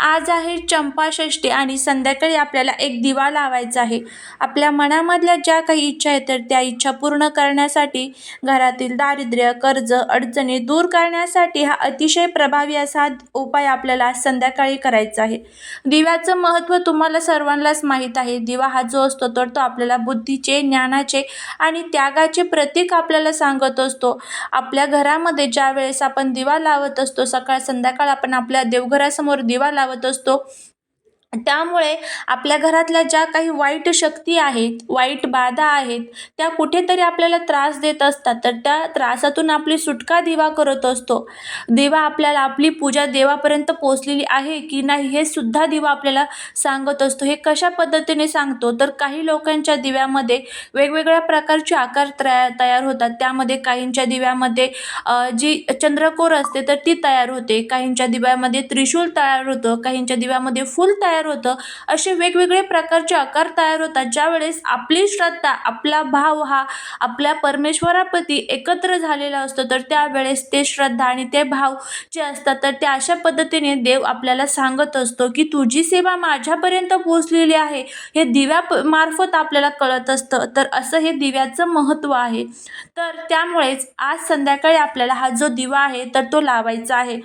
आज आहे चंपाषष्ठी आणि संध्याकाळी आपल्याला एक दिवा लावायचा आहे. आपल्या मनामधल्या ज्या काही इच्छा आहेत तर त्या इच्छा पूर्ण करण्यासाठी घरातील दारिद्र्य कर्ज अडचणी दूर करण्यासाठी हा अतिशय प्रभावी असा उपाय आपल्याला संध्याकाळी करायचा आहे. दिव्याचं महत्त्व तुम्हाला सर्वांनाच माहीत आहे. दिवा हा जो असतो तर तो आपल्याला बुद्धीचे ज्ञानाचे आणि त्यागाचे प्रतीक आपल्याला सांगत असतो. आपल्या घरामध्ये ज्या वेळेस आपण दिवा लावत असतो सकाळ संध्याकाळ आपण आपल्या देवघरासमोर दिवा लावत असतो त्यामुळे आपल्या घरातल्या ज्या काही वाईट शक्ती आहेत वाईट बाधा आहेत त्या कुठेतरी आपल्याला त्रास देत असतात. तर त्या त्रासातून आपली सुटका दिवा करत असतो. दिवा आपल्याला आपली पूजा देवापर्यंत पोचलेली आहे की नाही हे सुद्धा दिवा आपल्याला सांगत असतो. हे कशा पद्धतीने सांगतो? तर काही लोकांच्या दिव्यामध्ये वेगवेगळ्या प्रकारचे आकार तया तयार होतात. त्यामध्ये काहींच्या दिव्यामध्ये जी चंद्रकोर असते तर ती तयार होते. काहींच्या दिव्यामध्ये त्रिशूल तयार होतं. काहींच्या दिव्यामध्ये फूल तयार तयार होतं. असे वेगवेगळे प्रकारचे आकार तयार होतात. ज्यावेळेस आपली श्रद्धा आपला भाव हा आपल्या परमेश्वराप्रती एकत्र झालेला असतो तर त्यावेळेस ते श्रद्धा आणि ते भाव जे असतात तर ते अशा पद्धतीने देव आपल्याला सांगत असतो की तुझी सेवा माझ्यापर्यंत पोहोचलेली आहे. हे दिव्या मार्फत आपल्याला कळत असतं. तर असं हे दिव्याचं महत्त्व आहे. तर त्यामुळेच आज संध्याकाळी आपल्याला हा जो दिवा आहे तर तो लावायचा आहे.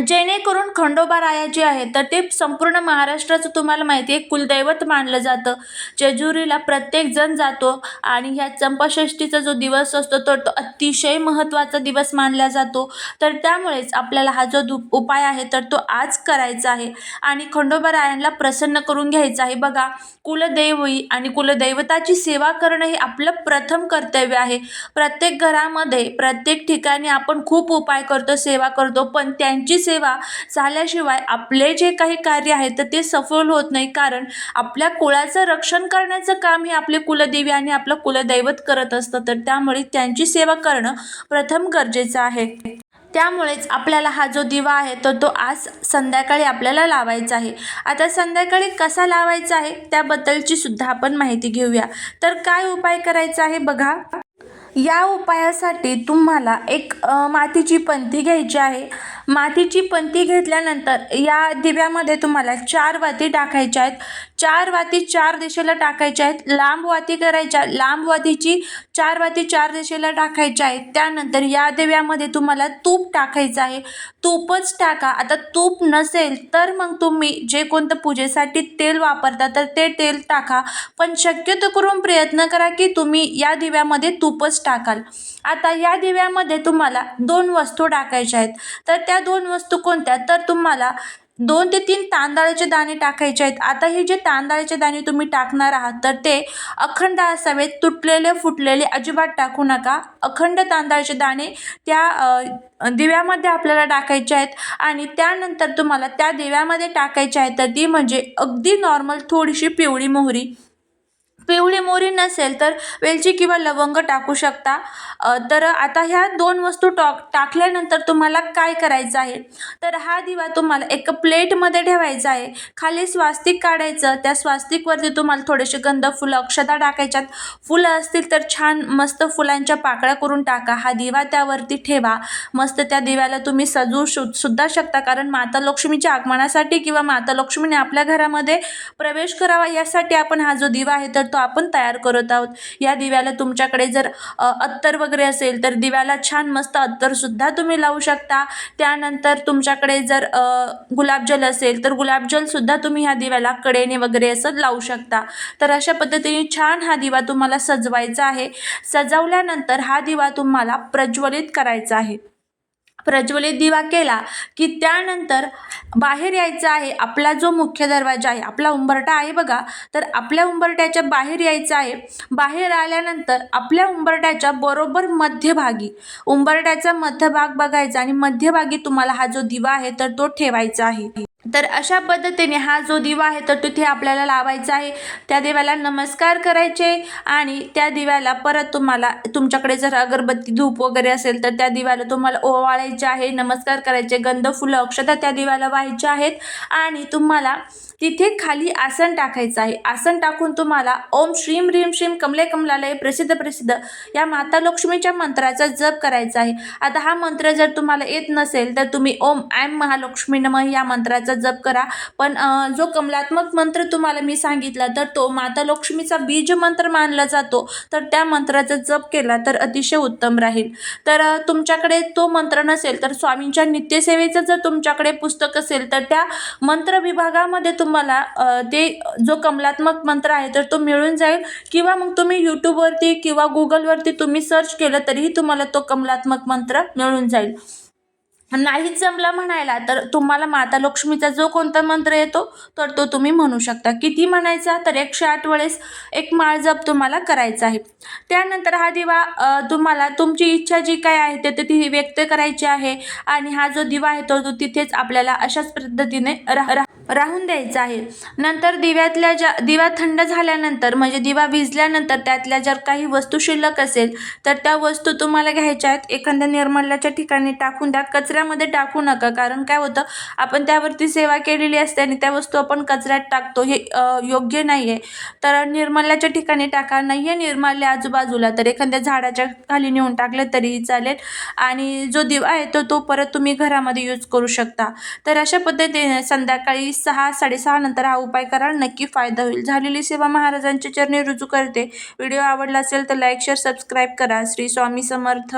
जेणेकरून खंडोबा राया जे आहे तर ते संपूर्ण महाराष्ट्राचं तुम्हाला माहिती आहे कुलदैवत मानलं जातं. जेजुरीला प्रत्येकजण जातो आणि ह्या चंपाषष्ठीचा जो दिवस असतो तर तो अतिशय महत्त्वाचा दिवस मानला जातो. तर त्यामुळेच आपल्याला हा जो दु उपाय आहे तर तो आज करायचा आहे. आणि खंडोबा रायांना प्रसन्न करून घ्यायचा आहे. बघा कुलदैवी आणि कुलदैवताची सेवा करणं हे आपलं प्रथम कर्तव्य आहे. प्रत्येक घरामध्ये प्रत्येक ठिकाणी आपण खूप उपाय करतो सेवा करतो पण त्यांची सेवा झाल्याशिवाय आपले जे काही कार्य आहे तर ते सफल होत नाही. कारण आपल्या कुळाचं रक्षण करण्याचं काम हे आपले कुलदेवी आणि आपलं कुलदैवत करत असतं. तर त्यामुळे त्यांची सेवा करणं प्रथम गरजेचं आहे. त्यामुळेच आपल्याला हा जो दिवा आहे तर तो आज संध्याकाळी आपल्याला लावायचा आहे. आता संध्याकाळी कसा लावायचा आहे त्याबद्दलची सुद्धा आपण माहिती घेऊया. तर काय उपाय करायचा आहे बघा. या उपायासाठी तुम्हाला एक मातीची पंथी घ्यायची आहे. मातीची पंती घेतल्यानंतर या दिव्यामध्ये तुम्हाला चार वाती टाकायच्या आहेत. चार वाती चार दिशेला टाकायच्या आहेत. लांब वाती करायच्या लांब वातीची चार वाती चार दिशेला टाकायच्या आहेत. त्यानंतर या दिव्यामध्ये तुम्हाला तूप टाकायचं आहे. तूपच टाका. आता तूप नसेल तर मग तुम्ही जे कोणतं पूजेसाठी तेल वापरता तर ते तेल टाका. पण शक्यतो करून प्रयत्न करा की तुम्ही या दिव्यामध्ये तूपच टाकाल. आता या दिव्यामध्ये तुम्हाला दोन वस्तू टाकायच्या आहेत. तर त्या दोन वस्तू कोणत्या? तर तुम्हाला दोन ते तीन तांदळाचे दाणे टाकायचे आहेत. आता हे जे तांदळाचे दाणे तुम्ही टाकणार आहात तर ते अखंड असावेत तुटलेले फुटलेले अजिबात टाकू नका. अखंड तांदळाचे दाणे त्या दिव्यामध्ये आपल्याला टाकायचे आहेत आणि त्यानंतर तुम्हाला त्या दिव्यामध्ये टाकायचे आहेत तर ती म्हणजे अगदी नॉर्मल थोडीशी पिवळी मोहरी. पिवळी मोहरी नसेल तर वेलची किंवा लवंग टाकू शकता. तर आता ह्या दोन वस्तू टॉक टाकल्यानंतर तुम्हाला काय करायचं आहे? तर हा दिवा तुम्हाला एक प्लेटमध्ये ठेवायचा आहे. खाली स्वास्तिक काढायचं. त्या स्वास्तिकवरती तुम्हाला थोडेसे गंध फुलं अक्षता टाकायच्यात. फुलं असतील तर छान मस्त फुलांच्या पाकळ्या करून टाका. हा दिवा त्यावरती ठेवा. मस्त त्या दिव्याला तुम्ही सजवू शु सुद्धा शकता. कारण माता लक्ष्मीच्या आगमनासाठी किंवा माता लक्ष्मीने आपल्या घरामध्ये प्रवेश करावा यासाठी आपण हा जो दिवा आहे तर तो आपण तयार करत आहोत. या दिव्याला तुमच्याकडे जर अत्तर वगैरे असेल तर दिव्याला छान मस्त अत्तरसुद्धा तुम्ही लावू शकता. त्यानंतर तुमच्याकडे जर गुलाबजल असेल तर गुलाबजलसुद्धा तुम्ही ह्या दिव्याला कडेने वगैरे असं लावू शकता. तर अशा पद्धतीने छान हा दिवा तुम्हाला सजवायचा आहे. सजवल्यानंतर हा दिवा तुम्हाला प्रज्वलित करायचा आहे. प्रज्वलित दिवा केला की त्यानंतर बाहेर यायचं आहे. आपला जो मुख्य दरवाजा आहे आपला उंबरटा आहे बघा. तर आपल्या उंबरट्याच्या बाहेर यायचं आहे. बाहेर आल्यानंतर आपल्या उंबरट्याच्या बरोबर मध्यभागी उंबरट्याचा मध्यभाग बघायचा आणि मध्यभागी तुम्हाला हा जो दिवा आहे तर तो ठेवायचा आहे. तर अशा पद्धतीने हा जो दिवा आहे तर तिथे आपल्याला लावायचा आहे. त्या दिव्याला नमस्कार करायचे आणि त्या दिव्याला परत तुम्हाला तुमच्याकडे जर अगरबत्ती धूप वगैरे असेल तर त्या दिव्याला तुम्हाला ओवाळायचे आहे नमस्कार करायचे गंध फुलं अक्षता त्या दिव्याला व्हायच्या आहेत. आणि तुम्हाला तिथे खाली आसन टाकायचं आहे. आसन टाकून तुम्हाला ओम श्रीम ह्रीम श्रीम कमले कमलालय प्रसिद्ध प्रसिद्ध या माता लक्ष्मीच्या मंत्राचा जप करायचा आहे. आता हा मंत्र जर तुम्हाला येत नसेल तर तुम्ही ओम ऐम महालक्ष्मी नम या मंत्राचा जप करा. पण जो कमलात्मक मंत्र तुम्हाला मी सांगितला तर तो माता लक्ष्मीचा बीज मंत्र मानला जातो. तर त्या मंत्राचा जप केला तर अतिशय उत्तम राहील. तर तुमच्याकडे तो मंत्र नसेल तर स्वामींच्या नित्यसेवेचं जर तुमच्याकडे पुस्तक असेल तर त्या मंत्र विभागामध्ये तुम्हाला ते जो कमलात्मक मंत्र आहे तर तो मिळून जाईल. किंवा मग तुम्ही यूट्यूबवरती किंवा गुगलवरती तुम्ही सर्च केलं तरीही तुम्हाला तो कमलात्मक मंत्र मिळून जाईल. नाहीच जमला म्हणायला तर तुम्हाला माता लक्ष्मीचा जो कोणता मंत्र येतो तर तो तुम्ही म्हणू शकता. किती म्हणायचा तर एकशे आठ वेळेस एक माळ जप तुम्हाला करायचा आहे. त्यानंतर हा दिवा तुम्हाला तुमची इच्छा जी काय आहे ते ती व्यक्त करायची आहे. आणि हा जो दिवा आहे तो तिथेच आपल्याला अशाच पद्धतीने राह राह- राहून द्यायचा आहे. नंतर दिव्यातल्या ज्या दिवा थंड झाल्यानंतर म्हणजे दिवा भिजल्यानंतर त्यातल्या जर काही वस्तू शिल्लक असेल तर त्या वस्तू तुम्हाला घ्यायच्या आहेत. एखाद्या निर्मल्याच्या ठिकाणी टाकून द्या. कचऱ्यामध्ये टाकू नका. कारण काय होतं आपण त्यावरती सेवा केलेली असते आणि त्या वस्तू आपण कचऱ्यात टाकतो. हे योग्य नाही आहे तर निर्मल्याच्या ठिकाणी टाका. नाही आहे निर्माल्य आजूबाजूला तर एखाद्या झाडाच्या खाली नेऊन टाकलं तरीही चालेल. आणि जो दिवा आहे तो तो परत तुम्ही घरामध्ये यूज करू शकता. तर अशा पद्धतीने संध्याकाळी सहा साडेसहा नंतर हा उपाय कराल नक्की फायदा होईल. झालेली सेवा महाराजांच्या चरणी रुजू करते. व्हिडिओ आवडला असेल तर लाईक शेअर सबस्क्राईब करा. श्री स्वामी समर्थ.